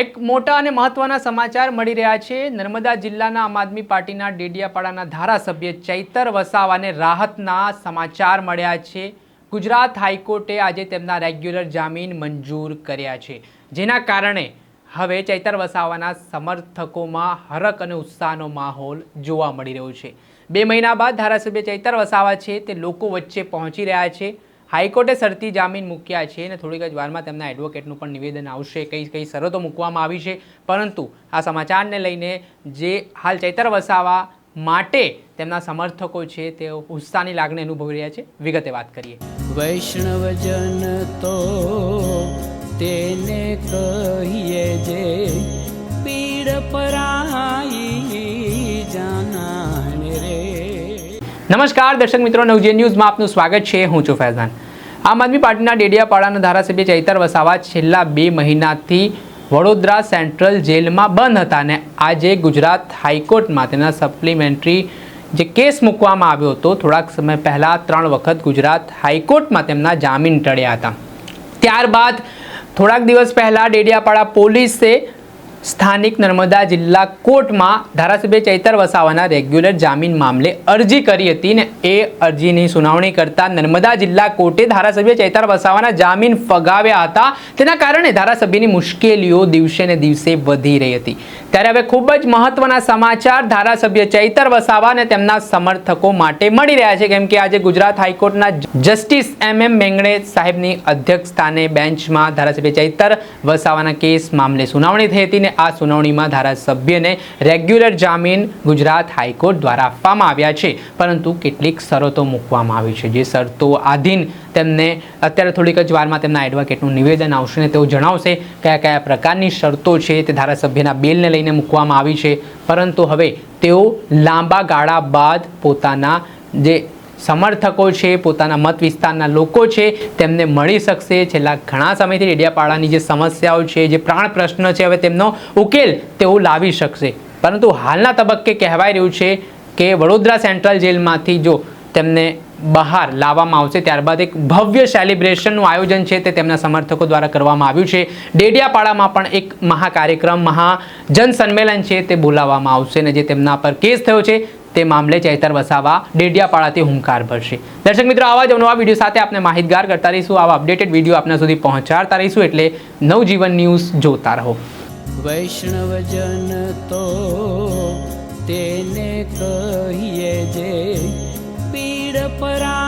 એક મોટા અને મહત્વના સમાચાર મળી રહ્યા છે. નર્મદા જિલ્લાના આમ આદમી પાર્ટીના ડેડિયાપાડાના ધારાસભ્ય ચૈતર વસાવાને રાહતના સમાચાર મળ્યા છે. ગુજરાત હાઈકોર્ટે આજે તેમના રેગ્યુલર જામીન મંજૂર કર્યા છે. જેના કારણે હવે ચૈતર વસાવાના સમર્થકોમાં હરક અને ઉત્સાહનો માહોલ જોવા મળી રહ્યો છે. બે મહિના બાદ ધારાસભ્ય ચૈતર વસાવા છે તે લોકો વચ્ચે પહોંચી રહ્યા છે. હાઈકોર્ટે શરતી જામીન મૂક્યા છે અને થોડીક જ વારમાં તેમના એડવોકેટનું પણ નિવેદન આવશે. કઈ કઈ શરતો મૂકવામાં આવી છે. પરંતુ આ સમાચારને લઈને જે હાલ ચૈતર વસાવા માટે તેમના સમર્થકો છે તેઓ ઉત્સાહની લાગણી અનુભવી રહ્યા છે. વિગતે વાત કરીએ. વૈષ્ણવજન તો તેને કહીએ જે પીડ પરાઈ જાનાને રે. નમસ્કાર દર્શક મિત્રો નવજે ન્યૂઝમાં આપનું સ્વાગત છે. હું છું ફૈઝાન. આમ આદમી પાર્ટીના ડેડિયાપાડાના ધારાસભ્ય ચૈતર વસાવા છેલ્લા બે મહિનાથી વડોદરા સેન્ટ્રલ જેલમાં બંધ હતા અને આજે ગુજરાત હાઈકોર્ટમાં તેના સપ્લિમેન્ટરી જે કેસ મૂકવામાં આવ્યો હતો, થોડાક સમય પહેલાં ત્રણ વખત ગુજરાત હાઈકોર્ટમાં તેમના જામીન ટળ્યા હતા. ત્યારબાદ થોડાક દિવસ પહેલાં ડેડિયાપાડા પોલીસે સ્થાનિક નર્મદા જિલ્લા કોર્ટમાં ધારાસભ્ય ચૈતર વસાવાના રેગ્યુલર જામીન મામલે અરજી કરી હતી ને એ અરજીની સુનાવણી કરતા નર્મદા જિલ્લા કોર્ટે ધારાસભ્ય ચૈતર વસાવાના જામીન ફગાવ્યા હતા. તેના કારણે ધારાસભ્યની મુશ્કેલીઓ દિવસે ને દિવસે વધી રહી હતી. ત્યારે હવે ખૂબ જ મહત્વના સમાચાર ધારાસભ્ય ચૈતર વસાવા અને તેમના સમર્થકો માટે મળી રહ્યા છે. કેમ કે આજે ગુજરાત હાઈકોર્ટના જસ્ટિસ એમ એમ મેંગણે સાહેબની અધ્યક્ષ સ્થાને બેન્ચમાં ધારાસભ્ય ચૈતર વસાવાના કેસ મામલે સુનાવણી થઈ હતી ને આ સુનાવણીમાં ધારાસભ્યને રેગ્યુલર જામીન ગુજરાત હાઈકોર્ટ દ્વારા આપવામાં આવ્યા છે. પરંતુ કેટલીક શરતો મૂકવામાં આવી છે. જે શરતો આધીન તેમને અત્યારે થોડીક જ વારમાં તેમના એડવોકેટનું નિવેદન આવશે ને તેઓ જણાવશે કયા કયા પ્રકારની શરતો છે તે ધારાસભ્યના બેલને લઈને મૂકવામાં આવી છે. પરંતુ હવે તેઓ લાંબા ગાળા બાદ પોતાના જે સમર્થકો છે, પોતાના મત વિસ્તારના લોકો છે, તેમને મળી શકશે. છેલ્લા ઘણા સમયથી ડેડિયાપાડાની જે સમસ્યાઓ છે, જે પ્રાણ પ્રશ્ન છે, હવે તેમનો ઉકેલ તેઓ લાવી શકશે. પરંતુ હાલના તબક્કે કહેવાય રહ્યું છે કે વડોદરા સેન્ટ્રલ જેલમાંથી જો તેમને બહાર લાવવામાં આવશે, ત્યારબાદ એક ભવ્ય સેલિબ્રેશનનું આયોજન છે, તે તેમના સમર્થકો દ્વારા કરવામાં આવ્યું છે. ડેડિયાપાડામાં પણ એક મહાકાર્યક્રમ, મહા જન સંમેલન છે, તે બોલાવવામાં આવશે અને જે તેમના પર કેસ થયો છે તે મામલે ચૈતર વસાવા ડેડિયાપાડાથી હુંકાર ભરશે. દર્શક મિત્રો, આવા જ નવા વીડિયો સાથે આપણે માહિતગાર કરતા રહીશું. આવા અપડેટેડ વીડિયો આપના સુધી પહોંચાડતા રહીશું એટલે નવજીવન ન્યૂઝ જોતા રહો. વૈષ્ણવજન તો તેને કહીએ જે પીડ પરાઈ